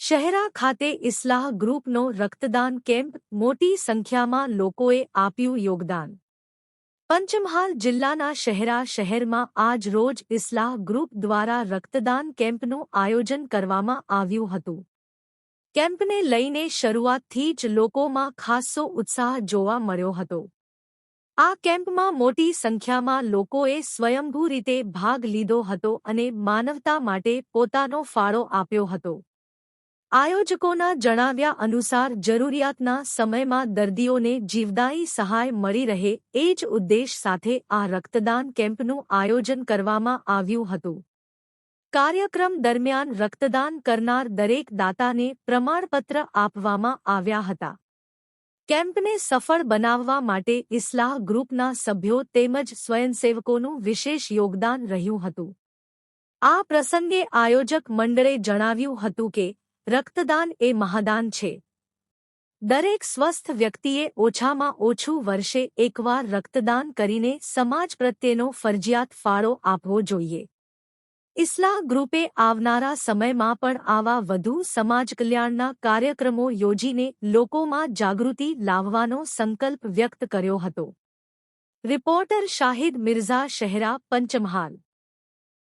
શહેરા ખાતે ઇસ્લાહ ગ્રુપનો રક્તદાન કેમ્પ મોટી સંખ્યામાં લોકોએ આપ્યું યોગદાન. પંચમહાલ જિલ્લાના શહેરા શહેરમાં આજ રોજ ઇસ્લાહ ગ્રુપ દ્વારા રક્તદાન કેમ્પનું આયોજન કરવામાં આવ્યું હતું. કેમ્પને લઈને શરૂઆતથી જ લોકોમાં ખાસ્સો ઉત્સાહ જોવા મળ્યો હતો. આ કેમ્પમાં મોટી સંખ્યામાં લોકોએ સ્વયંભૂ રીતે ભાગ લીધો હતો અને માનવતા માટે પોતાનો ફાળો આપ્યો હતો. આયોજકોના જણાવ્યા અનુસાર જરૂરિયાતના સમયમાં દર્દીઓને જીવદાયી સહાય મળી રહે એ જ ઉદ્દેશ સાથે આ રક્તદાન કેમ્પનું આયોજન કરવામાં આવ્યું હતું. કાર્યક્રમ દરમિયાન રક્તદાન કરનાર દરેક દાતાને પ્રમાણપત્ર આપવામાં આવ્યા હતા. કેમ્પને સફળ બનાવવા માટે ઇસ્લાહ ગ્રુપના સભ્યો તેમજ સ્વયંસેવકોનું વિશેષ યોગદાન રહ્યું હતું. આ પ્રસંગે આયોજક મંડળે જણાવ્યું હતું કે, રક્તદાન એ મહાદાન છે. દરેક સ્વસ્થ વ્યક્તિએ ઓછામાં ઓછું વર્ષે એકવાર રક્તદાન કરીને સમાજ પ્રત્યેનો ફરજિયાત ફાળો આપવો જોઈએ. ઇસ્લાહ ગ્રુપે આવનારા સમયમાં પણ આવા વધુ સમાજ કલ્યાણના કાર્યક્રમો યોજીને લોકોમાં જાગૃતિ લાવવાનો સંકલ્પ વ્યક્ત કર્યો હતો. રિપોર્ટર શાહિદ મિર્ઝા શહેરા પંચમહાલ